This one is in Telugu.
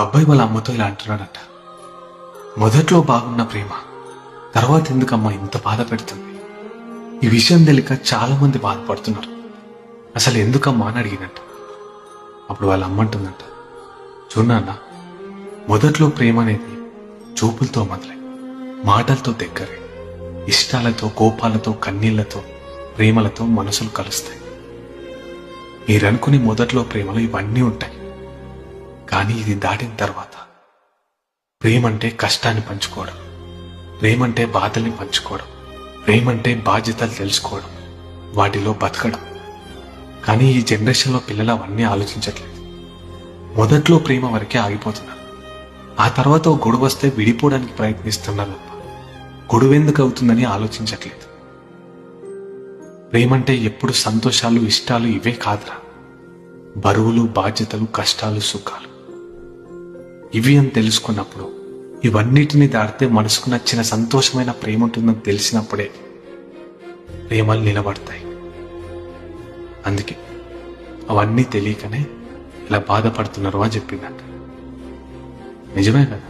అబ్బాయి వాళ్ళ అమ్మతో ఇలా అంటున్నాడంట. మొదట్లో బాగున్న ప్రేమ తర్వాత ఎందుకమ్మా ఇంత బాధ పెడుతుంది? ఈ విషయం తెలియక చాలా మంది బాధపడుతున్నారు. అసలు ఎందుకమ్మా అని అడిగినట్ట అప్పుడు వాళ్ళ అమ్మ అంటుందంట చూడన్నా మొదట్లో ప్రేమ అనేది చూపులతో మొదలై మాటలతో దగ్గరే ఇష్టాలతో కోపాలతో కన్నీళ్ళతో ప్రేమలతో మనసులు కలుస్తాయి. మీరనుకునే మొదట్లో ప్రేమలు ఇవన్నీ ఉంటాయి. కానీ ఇది దాటిన తర్వాత ప్రేమంటే కష్టాన్ని పంచుకోవడం ప్రేమంటే బాధల్ని పంచుకోవడం ప్రేమంటే బాధ్యతలు తెలుసుకోవడం వాటిలో బతకడం. కానీ ఈ జనరేషన్లో పిల్లలు అవన్నీ ఆలోచించట్లేదు. మొదట్లో ప్రేమ వరకే ఆగిపోతున్నారు. ఆ తర్వాత ఓ గొడవ వస్తే విడిపోవడానికి ప్రయత్నిస్తున్నారు గొడవెందుకు గొడవ ఎందుకు అవుతుందని ఆలోచించట్లేదు. ప్రేమంటే ఎప్పుడు సంతోషాలు ఇష్టాలు ఇవే కాదురా. బరువులు బాధ్యతలు కష్టాలు సుఖాలు. ఇవి అని తెలుసుకున్నప్పుడు ఇవన్నిటిని దాటితే మనసుకు నచ్చిన సంతోషమైన ప్రేమ ఉంటుందని తెలిసినప్పుడే ప్రేమలు నిలబడతాయి. అందుకే అవన్నీ తెలియకనే ఇలా బాధపడుతున్నారు అని చెప్పిందంట. నిజమే కదా?